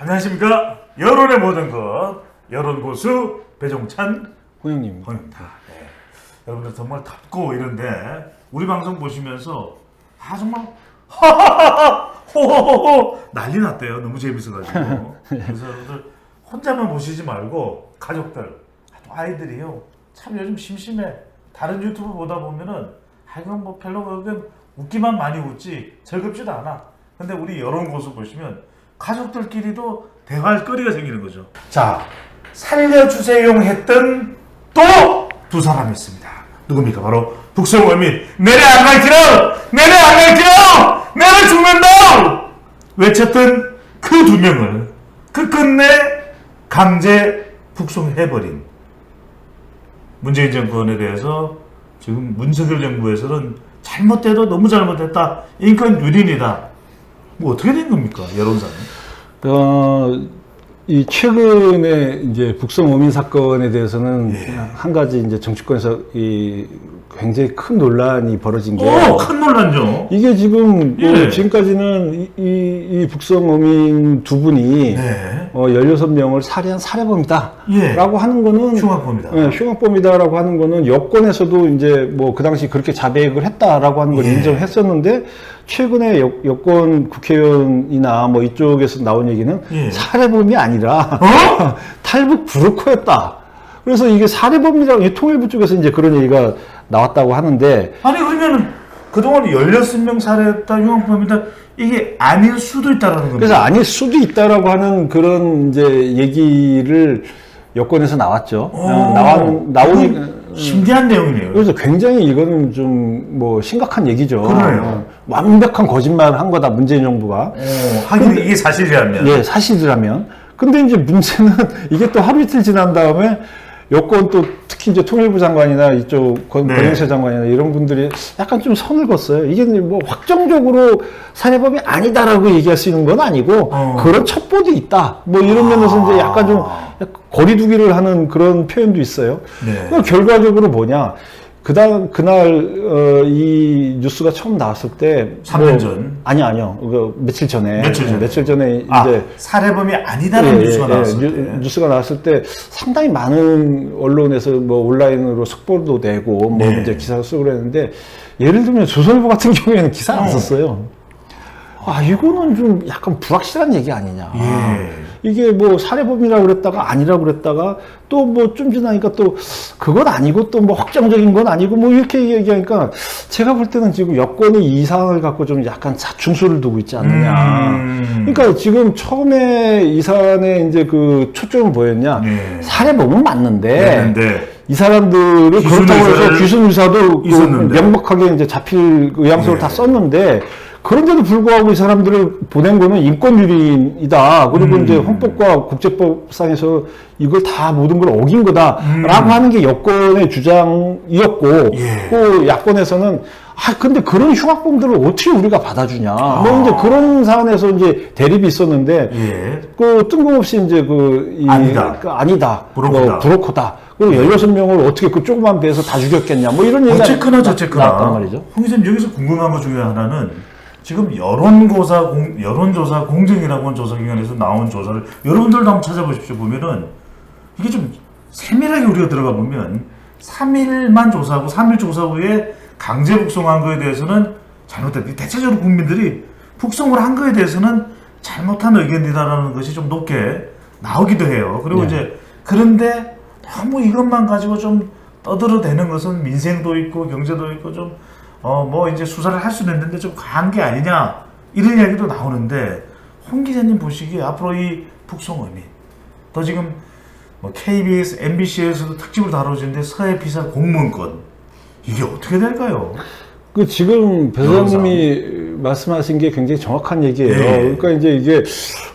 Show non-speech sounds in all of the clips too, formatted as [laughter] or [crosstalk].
안녕하십니까 여론의 모든 것 여론 고수 배종찬 호영님. 허입니다. 네. 여러분들 정말 덥고 이런데 우리 방송 보시면서 아 정말 하하하하 [laughs] 호호호호 난리 났대요. 너무 재밌어가지고 [laughs] 그래서 여러분들 혼자만 보시지 말고 가족들 또 아이들이요 참 요즘 심심해 다른 유튜브 보다 보면은 아 이건 뭐 별로 그건 웃기만 많이 웃지 즐겁지도 않아. 근데 우리 여론 고수 보시면 가족들끼리도 대화할 거리가 생기는 거죠. 자 살려주세요 했던 또 두 사람이 있습니다. 누굽니까? 바로 북성원민 내래 안 갈기로 내래 안 갈기로 내래 죽는다 외쳤던 그 두 명을 끝끝내 강제 북송해버린 문재인 정권에 대해서 지금 문석열 정부에서는 잘못돼도 너무 잘못했다 인권 유린이다 뭐 어떻게 된 겁니까 여론사는? 어, 이 최근에 이제 북성 어민 사건에 대해서는 예. 한 가지 이제 정치권에서 이 굉장히 큰 논란이 벌어진 게 오큰 논란죠. 이게 지금 뭐 예. 지금까지는 이, 이, 이 북성 어민 두 분이 네. 어, 16명을 살해한 살해범이다. 예. 라고 하는 거는 흉악범이다. 예, 흉악범이다 라고 하는 거는 여권에서도 이제 뭐 그 당시 그렇게 자백을 했다라고 하는 걸 예. 인정했었는데 최근에 여, 여권 국회의원이나 뭐 이쪽에서 나온 얘기는 예. 살해범이 아니라 어? [laughs] 탈북 브로커였다. 그래서 이게 살해범이라고 이 통일부 쪽에서 이제 그런 얘기가 나왔다고 하는데 아니 그러면은 그동안 16명 살해했다 흉악범이다 이게 아닐 수도 있다라는 겁니다. 그래서 아닐 수도 있다라고 하는 그런 이제 얘기를 여권에서 나왔죠. 오, 어, 나와 나오니 신기한 내용이네요. 그래서 굉장히 이거는 좀 뭐 심각한 얘기죠. 그러네요. 어, 완벽한 거짓말을 한 거다 문재인 정부가. 어, 하긴 이게 사실이라면 예, 사실이라면. 근데 이제 문제는 [laughs] 이게 또 하루 이틀 지난 다음에 여권 또 특히 이제 통일부 장관이나 이쪽 권- 네. 권영세 장관이나 이런 분들이 약간 좀 선을 그었어요. 이게 뭐 확정적으로 살해범이 아니다라고 얘기할 수 있는 건 아니고 어. 그런 첩보도 있다. 뭐 이런 면에서 이제 약간 좀 약간 거리두기를 하는 그런 표현도 있어요. 네. 결과적으로 뭐냐? 그다음 그날 어, 이 뉴스가 처음 나왔을 때 삼년 뭐- 전? 아니요 아니요 그 며칠 전에 며칠 전에. 며칠 전에 아, 이제 살해범이 아니다라는 예, 뉴스가 예, 나왔을 뉴- 때 뉴스가 나왔을 때 상당히 많은 언론에서 뭐 온라인으로 속보도 내고 뭐 네. 이제 기사를 쓰고 그랬는데 예를 들면 조선일보 같은 경우에는 기사 안 어. 썼어요. 아 이거는 좀 약간 불확실한 얘기 아니냐. 예. 이게 뭐 살해범이라고 그랬다가 아니라고 그랬다가 또 뭐 좀 지나니까 또 그건 아니고 또 뭐 확정적인 건 아니고 뭐 이렇게 얘기하니까 제가 볼 때는 지금 여권이 이 상황을 갖고 좀 약간 자충수를 두고 있지 않느냐. 음. 그러니까 지금 처음에 이 사안의 이제 그 초점은 뭐였냐. 예. 살해범은 맞는데 네. 이 사람들을 귀순 그렇다고 해서 귀순 의사도 그. 명백하게 이제 잡힐 그 의향서를 예. 다 썼는데 그런데도 불구하고 이 사람들을 보낸 거는 인권유린이다. 그리고 음. 이제 헌법과 국제법상에서 이걸 다 모든 걸 어긴 거다라고 하는 게 여권의 주장이었고 음. 예. 또 야권에서는 아 근데 그런 흉악범들을 어떻게 우리가 받아주냐. 뭐 이제 그런 사안에서 이제 대립이 있었는데 예. 그 뜬금없이 이제 그 이- 아니다. 그 아니다. 브로커다. 뭐 브로커다. 그리고 16명을 어떻게 그 조그만 배에서 다 죽였겠냐. 뭐 이런 얘기가 어쨌거나 나- 저쨌거나 나왔단 말이죠. 홍 기자님 여기서 궁금한 것 중에 하나는 지금 여론조사 공, 여론조사 공정이라고 하는 조사기관에서 나온 조사를 여러분들도 한번 찾아보십시오 보면은 이게 좀 세밀하게 우리가 들어가 보면 3일만 조사하고 3일 조사 후에 강제 북송한 거에 대해서는 잘못됐다. 대체적으로 국민들이 북송을 한 거에 대해서는 잘못한 의견이다라는 것이 좀 높게 나오기도 해요. 그리고 네. 이제 그런데 너무 이것만 가지고 좀 떠들어대는 것은 민생도 있고 경제도 있고 좀 어 뭐 이제 수사를 할 수는 있는데 좀 과한 게 아니냐 이런 이야기도 나오는데 홍 기자님 보시기에 앞으로 이 북송음이 또 지금 뭐 KBS, MBC에서도 특집으로 다뤄지는데 서해 피살 공무원권 이게 어떻게 될까요? 그 지금 배사님이 말씀하신 게 굉장히 정확한 얘기예요. 예. 그러니까 이제 이게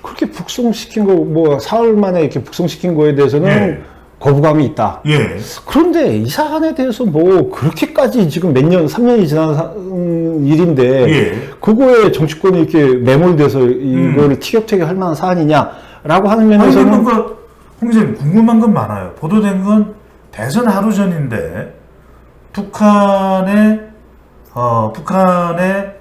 그렇게 북송시킨 거, 뭐 사흘 만에 이렇게 북송시킨 거에 대해서는 예. 거부감이 있다. 예. 그런데 이 사안에 대해서 뭐 그렇게까지 지금 몇 년, 3년이 지난 사- 음, 일인데 예. 그거에 정치권이 이렇게 매몰돼서 이거를 티격태격 할 만한 사안이냐라고 하는 음. 아니 면에서는 뭔가 홍 기자님 궁금한 건 많아요. 보도된 건 대선 하루 전인데 북한의 어 북한의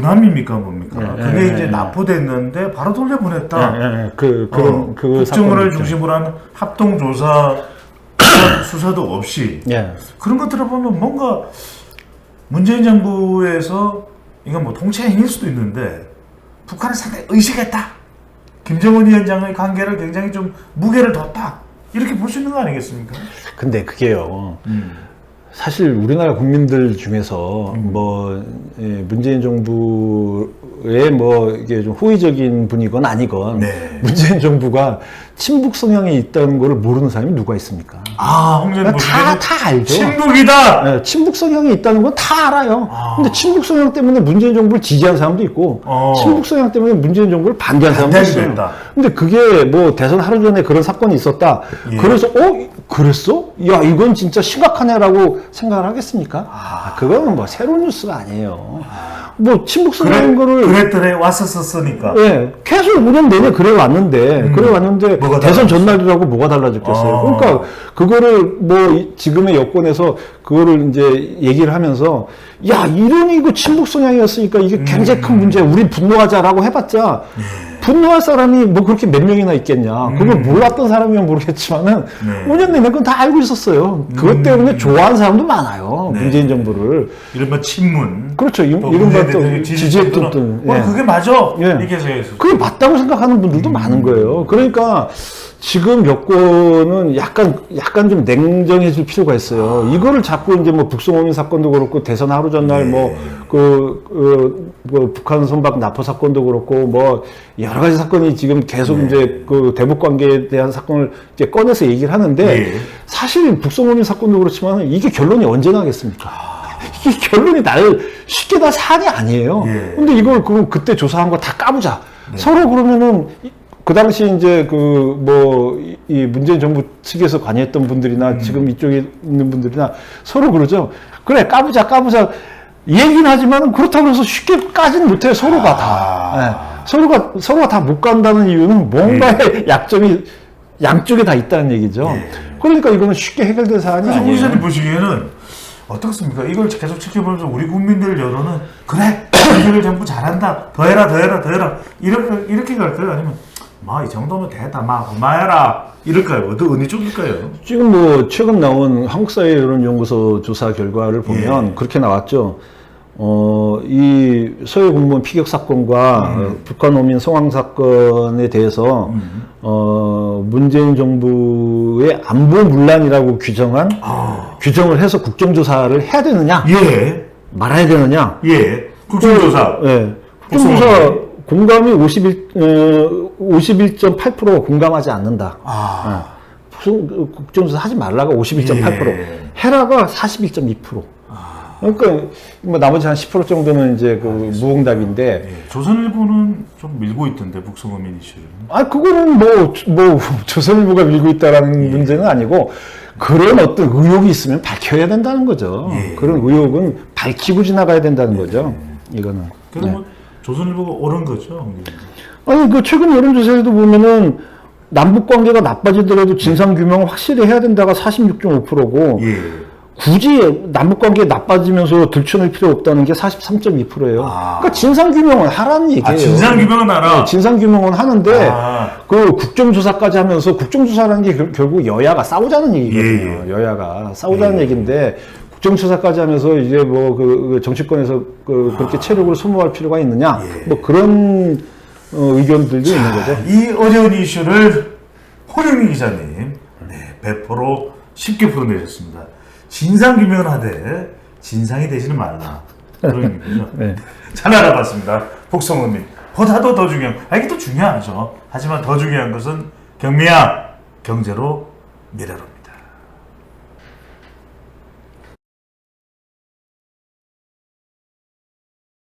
군함입니까 뭡니까? 예, 그게 예, 이제 예. 납포됐는데 바로 돌려보냈다. 예, 예, 예. 그 그런 어, 그 국정원을 사건이죠. 중심으로 한 합동 조사 수사- [coughs] 수사도 없이 예. 그런 것들을 보면 뭔가 문재인 정부에서 이건 뭐 통치 행위일 수도 있는데 북한을 상당히 의식했다. 김정은 위원장의 관계를 굉장히 좀 무게를 뒀다. 이렇게 볼 수 있는 거 아니겠습니까? 근데 그게요. 음. 사실 우리나라 국민들 중에서 뭐 예, 문재인 정부의 뭐 이게 좀 호의적인 분이건 아니건 네. 문재인 정부가 친북 성향이 있다는 걸 모르는 사람이 누가 있습니까? 아, 홍준표 다, 다 알죠. 친북이다. 예, 친북 성향이 있다는 건 다 알아요. 아. 근데 친북 성향 때문에 문재인 정부를 지지한 사람도 있고, 어. 친북 성향 때문에 문재인 정부를 반대한 사람도 있어요. 했다. 근데 그게 뭐 대선 하루 전에 그런 사건이 있었다. 예. 그래서 어 그랬어? 야 이건 진짜 심각하네라고 생각을 하겠습니까? 아, 그거는 뭐 새로운 뉴스가 아니에요. 뭐 친북 그래, 성향인 거를 그랬더래 왔었었으니까. 예, 계속 5년 내내 그래 왔는데, 그래 왔는데, 음. 뭐가 대선? 전날이라고 뭐가 달라졌겠어요. 아. 그러니까, 그거를 뭐, 이- 지금의 여권에서 그거를 이제 얘기를 하면서, 야, 이런 이거 친북 성향이었으니까 이게 굉장히 음. 큰 문제야. 우리 분노하자라고 해봤자, 예. 분노할 사람이 뭐 그렇게 몇 명이나 있겠냐. 그걸 몰랐던 사람이면 모르겠지만은, 음. 네. 5년 내내 그건 다 알고 있었어요. 그것 때문에 좋아하는 사람도 많아요. 네. 문재인 정부를. 이른바 친문. 그렇죠. 이- 또 이른바 문재인 또 지지했던 또, 어, 예. 그게 맞아. 예. 이렇게 해서 그게 맞다고 생각하는 분들도 많은 거예요. 그러니까 지금 여권은 약간 약간 좀 냉정해질 필요가 있어요. 이거를 자꾸 이제 뭐 북송호민 사건도 그렇고 대선 하루 전날 네. 뭐그 그, 뭐 북한 선박 납포 사건도 그렇고 뭐 여러 가지 사건이 지금 계속 네. 이제 그 대북 관계에 대한 사건을 이제 꺼내서 얘기를 하는데 네. 사실 북송호민 사건도 그렇지만 이게 결론이 언제 나겠습니까? [laughs] 이게 결론이 날 쉽게 다 사안이 아니에요. 예. 근데 이걸 그럼 그때 조사한 거 다 까보자. 서로 그러면은 이- 그 당시 이제 그 뭐 이 문재인 정부 측에서 관여했던 분들이나 지금 이쪽에 있는 분들이나 서로 그러죠. 그래 까보자 까보자 얘기는 하지만 그렇다고 해서 쉽게 까지는 못해요. 서로가 다. 예. 서로가 서로가 다 못 간다는 이유는 뭔가의 [laughs] 약점이 양쪽에 다 있다는 얘기죠. 그러니까 이거는 쉽게 해결될 사안이 아니에요. 우리사님 보시기에는 어떻습니까? 이걸 계속 지켜보면서 우리 국민들 여론은 그래 [coughs] 윤석열 정부 잘한다 더해라 더해라 더해라 이렇게 이렇게 갈까요? 아니면 마 이 정도면 됐다 마 그만해라 이럴까요? 어느 어느 쪽일까요? 지금 뭐 최근 나온 한국사회 여론연구소 조사 결과를 보면 예. 그렇게 나왔죠. 어, 이 서해 공무원 피격 사건과 어, 북한 어민 성황 사건에 대해서 어, 문재인 정부의 안보 문란이라고 규정한 아. 규정을 해서 국정조사를 해야 되느냐 예, 말아야 되느냐 예. 국정조사. 예. 국정조사 공감이 51, 어, 51.8% 공감하지 않는다. 아, 무슨 그 국정조사 하지 말라가 51.8%, 예. 해라가 41.2%. 그러니까 뭐 나머지 한 10% 정도는 이제 그 무응답인데, 예. 조선일보는 좀 밀고 있던데 북송어민 이슈를. 아 그거는 뭐뭐 조선일보가 밀고 있다라는 예. 문제는 아니고 그런 어떤 의혹이 있으면 밝혀야 된다는 거죠. 예. 그런 의혹은 밝히고 지나가야 된다는 거죠. 이거는. 그래서 네. 뭐 조선일보가 옳은 거죠. 아니 그 최근 여론조사에도 보면은 남북 관계가 나빠지더라도 진상 규명을 확실히 해야 된다가 46.5%고 예. 굳이 남북 관계 나빠지면서 들춰낼 필요 없다는 게 43.2%예요. 아. 그러니까 진상 규명을 하라는 얘기예요. 아 진상 규명은 알아. 네, 진상 규명은 하는데 아. 그 국정조사까지 하면서 국정조사라는 게 결- 결국 여야가 싸우자는 얘기거든요. 예, 여야가 싸우자는 예. 얘기인데 국정조사까지 하면서 이제 뭐 그 정치권에서 그 그렇게 체력을 소모할 필요가 있느냐 아. 예. 뭐 그런 어, 의견들도 있는 거죠. 이 어려운 이슈를 호영민 기자님 네, 배포로 쉽게 풀어내셨습니다. 진상 규명을 하되 진상이 되지는 말라. 그런 [laughs] 의미군요. 네. 잘 알아봤습니다. 복성어민. 보다도 더 중요한, 아, 이게 또 중요하죠. 하지만 더 중요한 것은 경미야, 경제로 미래로.